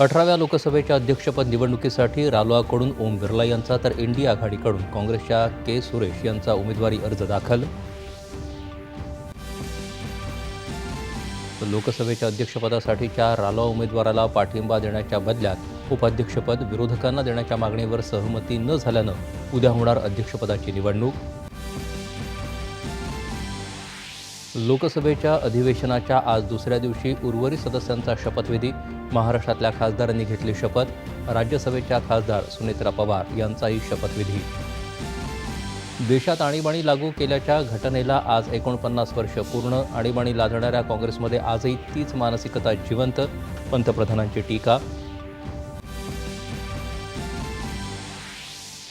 अठराव्या लोकसभेच्या अध्यक्षपद निवडणुकीसाठी रालोआकडून ओम बिर्ला यांचा तर इंडिया आघाडीकडून काँग्रेसच्या के सुरेश यांचा उमेदवारी अर्ज दाखल. लोकसभेच्या अध्यक्षपदासाठीच्या रालोआ उमेदवाराला पाठिंबा देण्याच्या बदल्यात उपाध्यक्षपद विरोधकांना देण्याच्या मागणीवर सहमती न झाल्यानं उद्या होणार अध्यक्षपदाची निवडणूक. लोकसभेच्या अधिवेशनाच्या आज दुसऱ्या दिवशी उर्वरित सदस्यांचा शपथविधी. महाराष्ट्रातल्या खासदारांनी घेतली शपथ. राज्यसभेच्या खासदार सुनेत्रा पवार यांचाही शपथविधी. देशात आणीबाणी लागू केल्याच्या घटनेला आज एकोणपन्नास वर्ष पूर्ण. आणीबाणी लादणाऱ्या काँग्रेसमध्ये आजही तीच मानसिकता जिवंत पंतप्रधानांची टीका.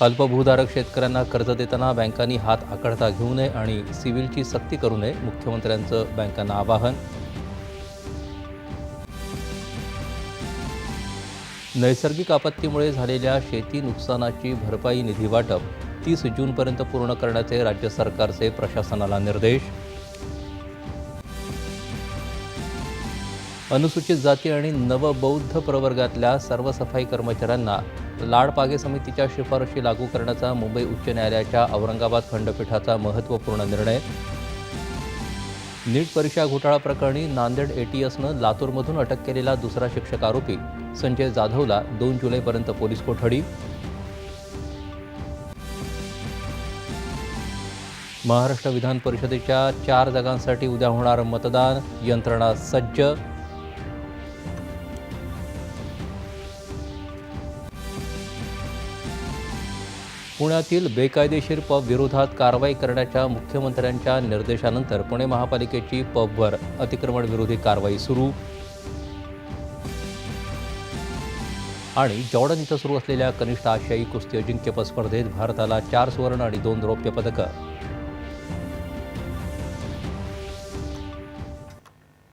अल्पभूधारक शेतकऱ्यांना कर्ज देताना बँकांनी हात आकडता घेऊ नये आणि सिव्हिलची सक्ती करू नये मुख्यमंत्र्यांचं बँकांना आवाहन. नैसर्गिक आपत्तीमुळे झालेल्या शेती नुकसानाची भरपाई निधी वाटप तीस जूनपर्यंत पूर्ण करण्याचे राज्य सरकारचे प्रशासनाला निर्देश. अनुसूचित जाती आणि नवबौद्ध प्रवर्गातल्या सर्व सफाई कर्मचाऱ्यांना लाडपागे समितीच्या शिफारशी लागू करण्याचा मुंबई उच्च न्यायालयाच्या औरंगाबाद खंडपीठाचा महत्त्वपूर्ण निर्णय. नीट परीक्षा घोटाळा प्रकरणी नांदेड एटीएसनं लातूरमधून अटक केलेला दुसरा शिक्षक आरोपी संजय जाधवला दोन जुलैपर्यंत पोलीस कोठडी. महाराष्ट्र विधान परिषदेच्या चार जागांसाठी उद्या होणार मतदान यंत्रणा सज्ज पुण्यातील बेकायदेशीर पब विरोधात कारवाई करण्याच्या मुख्यमंत्र्यांच्या निर्देशानंतर पुणे महापालिकेची पबवर अतिक्रमण विरोधी कारवाई सुरू. आणि जॉर्डन इथं सुरू असलेल्या कनिष्ठ आशियाई कुस्ती अजिंक्यपद स्पर्धेत भारताला चार सुवर्ण आणि दोन रौप्य पदकं.